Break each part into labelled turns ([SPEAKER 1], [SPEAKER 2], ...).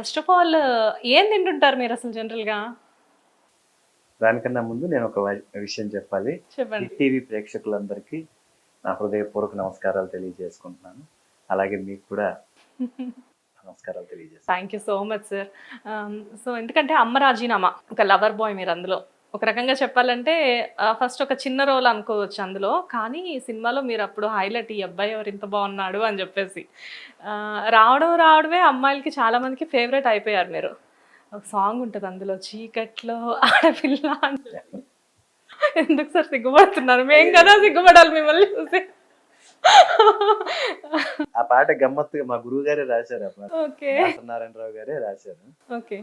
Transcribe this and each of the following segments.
[SPEAKER 1] First of all ఏం తింటుంటారు మీరు అసలు జనరల్గా?
[SPEAKER 2] దానికన్నా ముందు నేను ఒక విషయం చెప్పాలి. టీవీ ప్రేక్షకులందరికీ నా హృదయపూర్వక నమస్కారాలు తెలియజేసుకుంటున్నాను. అలాగే మీకు కూడా నమస్కారాలు తెలియజేస్తాను.
[SPEAKER 1] Thank you so much sir so ఎందుకంటే అమ్మ రాజీనామా ఒక లవర్ బాయ్ మీరు అందులో. ఒక రకంగా చెప్పాలంటే ఫస్ట్ ఒక చిన్న రోల్ అనుకోవచ్చు అందులో. కానీ ఈ సినిమాలో మీరు అప్పుడు హైలైట్ ఈ అబ్బాయి ఎవరు? ఇంత బాగున్నాడు అని చెప్పేసి. ఆ, రావడం రావడమే అమ్మాయిలకి చాలా మందికి ఫేవరెట్ అయిపోయారు మీరు. ఒక సాంగ్ ఉంటుంది అందులో చీకట్లో ఆడపిల్ల ఎందుకు సార్ సిగ్గుపడుతున్నారు? మేం కదా సిగ్గుపడాలి మిమ్మల్ని చూసి.
[SPEAKER 2] ఆ పాట గమ్మత్తుగా మా గురువు గారే రాశారు ఆ పాట.
[SPEAKER 1] ఓకే.
[SPEAKER 2] నారాయణరావు గారే రాశారు.
[SPEAKER 1] ఓకే.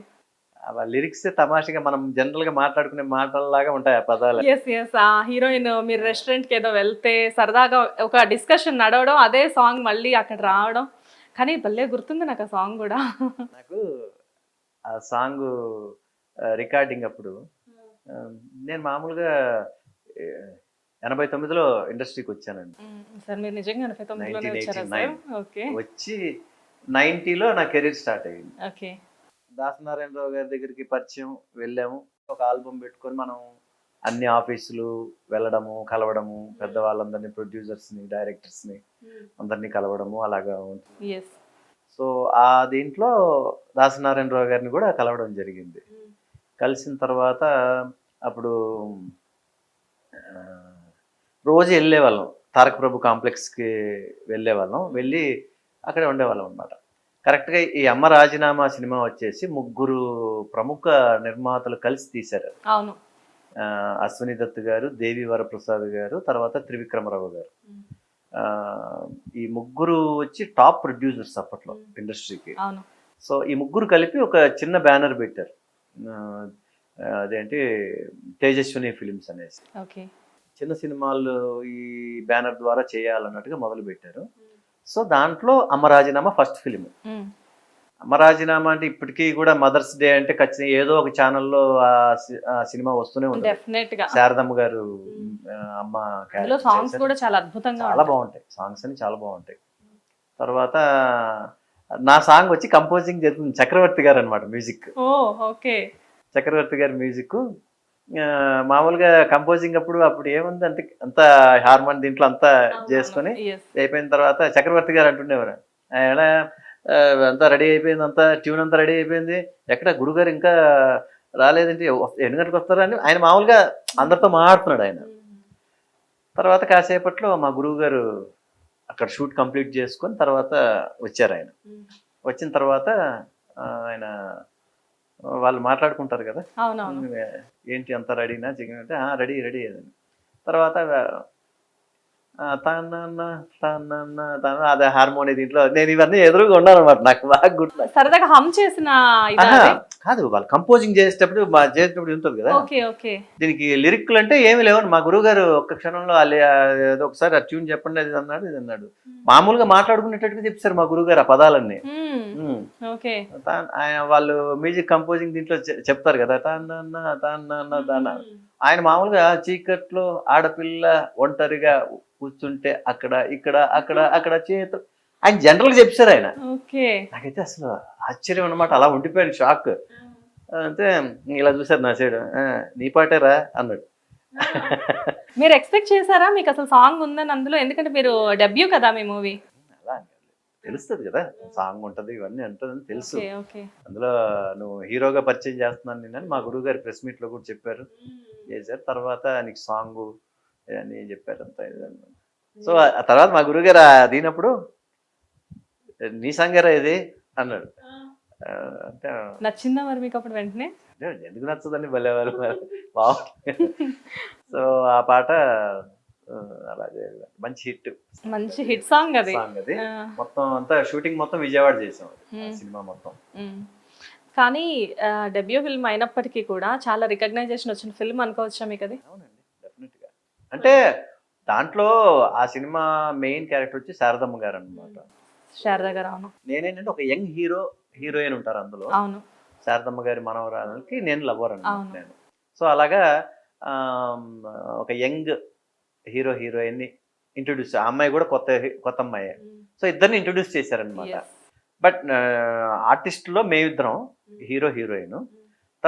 [SPEAKER 2] ఆ లిరిక్స్ తమాషగా మనం జనరల్గా మాట్లాడుకునే మాటల్లాగా ఉంటాయి ఆ పదాలు.
[SPEAKER 1] ఎస్ ఎస్ ఆ హీరోయిన్ మీరు రెస్టారెంట్కి ఏదో వెళ్తే సరదాగా ఒక డిస్కషన్ నడవడం అదే సాంగ్ మళ్ళీ అక్కడ రావడం. కానీ భలే గుర్తుంది నాకు ఆ సాంగ్ కూడా.
[SPEAKER 2] నాకు ఆ సాంగ్ రికార్డింగ్ అప్పుడు ఆ, నేను మామూలుగా ఎనభై తొమ్మిదిలో ఇండస్ట్రీకి వచ్చానండి.
[SPEAKER 1] సార్ మీరు నిజంగా ఎనభై తొమ్మిదిలోనే వచ్చారా సార్?
[SPEAKER 2] 1989.
[SPEAKER 1] ఓకే
[SPEAKER 2] వచ్చి నైన్టీలో నా కెరీర్ స్టార్ట్ అయ్యింది.
[SPEAKER 1] ఓకే
[SPEAKER 2] దాసనారాయణరావు గారి దగ్గరికి పరిచయం వెళ్ళాము. ఒక ఆల్బమ్ పెట్టుకొని మనం అన్ని ఆఫీసులు వెళ్ళడము కలవడము పెద్దవాళ్ళందరినీ ప్రొడ్యూసర్స్ని డైరెక్టర్స్ని అందరినీ కలవడము అలాగా ఉంటుంది. సో ఆ దీంట్లో దాసనారాయణరావు గారిని కూడా కలవడం జరిగింది. కలిసిన తర్వాత అప్పుడు రోజు వెళ్ళేవాళ్ళం. తారక ప్రభు కాంప్లెక్స్కి వెళ్ళేవాళ్ళం. వెళ్ళి అక్కడే ఉండేవాళ్ళం అనమాట కరెక్ట్గా ఈ అమ్మ రాజీనామా సినిమా వచ్చేసి ముగ్గురు ప్రముఖ నిర్మాతలు కలిసి తీశారు.
[SPEAKER 1] అవును.
[SPEAKER 2] అశ్విని దత్ గారు దేవి వరప్రసాద్ గారు తర్వాత త్రివిక్రమరావు గారు. ఈ ముగ్గురు వచ్చి టాప్ ప్రొడ్యూసర్స్ అప్పట్లో ఇండస్ట్రీకి. సో ఈ ముగ్గురు కలిపి ఒక చిన్న బ్యానర్ పెట్టారు. అదేంటి తేజస్విని ఫిలిమ్స్ అనేసి.
[SPEAKER 1] ఓకే.
[SPEAKER 2] చిన్న సినిమాలు ఈ బ్యానర్ ద్వారా చేయాలన్నట్టుగా మొదలు పెట్టారు. సో దాంట్లో అమ్మ రాజీనామా ఫస్ట్ ఫిలిం. అమ్మ రాజీనామా అంటే ఇప్పటికీ కూడా మదర్స్ డే అంటే ఖచ్చితంగా ఏదో ఒక ఛానల్లో ఆ సినిమా వస్తూనే ఉంటుంది.
[SPEAKER 1] గా.
[SPEAKER 2] శారదమ్మ గారు అమ్మ
[SPEAKER 1] సాంగ్స్. కూడా చాలా అద్భుతంగా
[SPEAKER 2] చాలా. బాగుంటాయి. సాంగ్స్ అని చాలా బాగుంటాయి. తర్వాత నా సాంగ్ వచ్చి కంపోజింగ్ జరుగుతుంది. చక్రవర్తి గారు అనమాట మ్యూజిక్. చక్రవర్తి గారి మ్యూజిక్ మామూలుగా కంపోజింగ్ అప్పుడు అప్పుడు ఏముంది? అంత అంత హార్మోన్ దీంట్లో అంతా చేసుకొని అయిపోయిన తర్వాత చక్రవర్తి గారు అంటుండేవారు. ఆయన అంతా రెడీ అయిపోయింది అంతా ట్యూన్ అంతా రెడీ అయిపోయింది. ఎక్కడ గురుగారు ఇంకా రాలేదంటే ఎన్ని గంటలకు వస్తారా అని ఆయన మామూలుగా అందరితో మాట్లాడుతున్నాడు ఆయన. తర్వాత కాసేపట్లో మా గురువు గారు అక్కడ షూట్ కంప్లీట్ చేసుకొని తర్వాత వచ్చారు ఆయన. వచ్చిన తర్వాత ఆయన వాళ్ళు మాట్లాడుకుంటారు కదా. ఏంటి అంత రెడీనా? చికెన్ అంటే రెడీ రెడీ అని. తర్వాత తానన్న తానన్న తాన అదే హార్మోని దీంట్లో. నేను ఇవన్నీ ఎదురుగా ఉన్నాను అనమాట నాకు బాగా గుర్తు
[SPEAKER 1] సరదాగా హమ్ చేసిన?
[SPEAKER 2] కాదు వాళ్ళు కంపోజింగ్ చేసేటప్పుడు మా చేసేటప్పుడు ఉంటుంది కదా. దీనికి లిరిక్లు అంటే ఏమి లేవు మా గురువు గారు ఒక్క క్షణంలో ఒకసారి ఆ ట్యూన్ చెప్పండి అది అన్నాడు ఇది అన్నాడు. మామూలుగా మాట్లాడుకునేటట్టుగా చెప్తారు మా గురువు గారు ఆ పదాలన్నీ. ఆయన వాళ్ళు మ్యూజిక్ కంపోజింగ్ దీంట్లో చెప్తారు కదా తాన్న తాన్న తాన్న ఆయన మామూలుగా చీకట్లో ఆడపిల్ల ఒంటరిగా కూర్చుంటే అక్కడ ఇక్కడ అక్కడ అక్కడ చేతు ఆయన జనరల్గా చెప్పారు ఆయన. నాకైతే అసలు ఆశ్చర్యం అన్నమాట. అలా ఉండిపోయాను షాక్. అంటే ఇలా చూసారు నా సైడ్. నీ పాటేరా అన్నాడు.
[SPEAKER 1] మీరు ఎక్స్పెక్ట్ చేశారా? మీకు అసలు సాంగ్ ఉందని అందులో? ఎందుకంటే మీరు డెబ్యూ కదా మీ మూవీ.
[SPEAKER 2] అలా. తెలుస్తుంది కదా. సాంగ్ ఉంటది ఇవన్నీ ఉంటుందని తెలుసు. అందులో నువ్వు హీరోగా పరిచయం చేస్తున్నాను నేను మా గురువు గారు ప్రెస్ మీట్లో కూడా చెప్పారు. చేశారు. తర్వాత నీకు సాంగ్ అని చెప్పారు అంతా ఇదన్నమాట. సో ఆ తర్వాత మా గురువుగారు దీనప్పుడు నీ సంగారా ఇది? అన్నాడు. అంటే
[SPEAKER 1] నచ్చిందా మరి మీకు అప్పుడు వెంటనే?
[SPEAKER 2] ఎందుకు నచ్చదని భలేవారు బాగుంది సో ఆ పాట అలాగే మంచి హిట్.
[SPEAKER 1] మంచి హిట్ సాంగ్ అది.
[SPEAKER 2] సాంగ్ అది. మొత్తం అంతా షూటింగ్ మొత్తం విజయవాడ చేసాం
[SPEAKER 1] Hmm.
[SPEAKER 2] సినిమా మొత్తం.
[SPEAKER 1] మ్మ్. కానీ డెబ్యూ ఫిల్మ్ అయినప్పటికీ కూడా చాలా రికగ్నైజేషన్ వచ్చిన ఫిల్మ్ అనుకోవచ్చా మీకు అది?
[SPEAKER 2] అంటే దాంట్లో ఆ సినిమా మెయిన్ క్యారెక్టర్ వచ్చి శారదమ్మ గారు అనమాట
[SPEAKER 1] శారదా గారు అవును.
[SPEAKER 2] నేనేంటంటే ఒక యంగ్ హీరో హీరోయిన్ ఉంటారు అందులో.
[SPEAKER 1] అవును.
[SPEAKER 2] శారదమ్మ గారి మనవరాలకి నేను లవర్ అనమాట. నేను. సో అలాగా ఒక యంగ్ హీరో హీరోయిన్ని ఇంట్రొడ్యూస్ ఆ అమ్మాయి కూడా కొత్త కొత్త అమ్మాయి. సో ఇద్దరిని ఇంట్రొడ్యూస్ చేశారనమాట. బట్ ఆర్టిస్ట్లో మేమిద్దరం హీరో హీరోయిన్.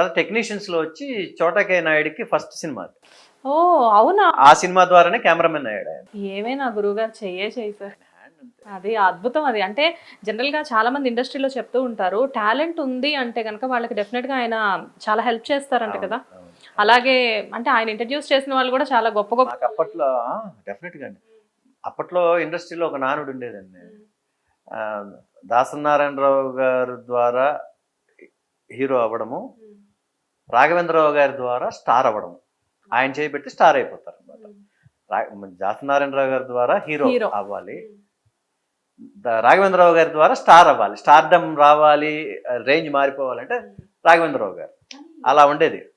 [SPEAKER 2] తర్వాత టెక్నీషియన్స్లో వచ్చి చోటకే నాయుడికి ఫస్ట్ సినిమా.
[SPEAKER 1] ఓ అవునా?
[SPEAKER 2] ఆ సినిమా ద్వారానే కెమెరామెన్ అయ్యాడు ఆయన.
[SPEAKER 1] ఏమైనా గురువుగారు చెయ్యే చెయ్యి సార్. అది అద్భుతం అది. అంటే జనరల్గా చాలా మంది ఇండస్ట్రీలో చెప్తూ ఉంటారు టాలెంట్ ఉంది అంటే కనుక వాళ్ళకి డెఫినెట్గా ఆయన చాలా హెల్ప్ చేస్తారంట కదా. అలాగే అంటే ఆయన ఇంట్రడ్యూస్ చేసిన వాళ్ళు కూడా చాలా గొప్ప గొప్ప
[SPEAKER 2] నాకు అప్పట్లో డెఫినెట్గా అండి. అప్పట్లో ఇండస్ట్రీలో ఒక నానుడు ఉండేదండి. దాసనారాయణరావు గారి ద్వారా హీరో అవ్వడము రాఘవేంద్రరావు గారి ద్వారా స్టార్ అవ్వడము. ఆయన చేయబెట్టి స్టార్ అయిపోతారు అనమాట దాసనారాయణరావు గారి ద్వారా హీరో. అవ్వాలి. రాఘవేంద్రరావు గారి ద్వారా స్టార్ అవ్వాలి. స్టార్డమ్ రావాలి రేంజ్ మారిపోవాలంటే రాఘవేంద్రరావు గారు. అలా ఉండేది.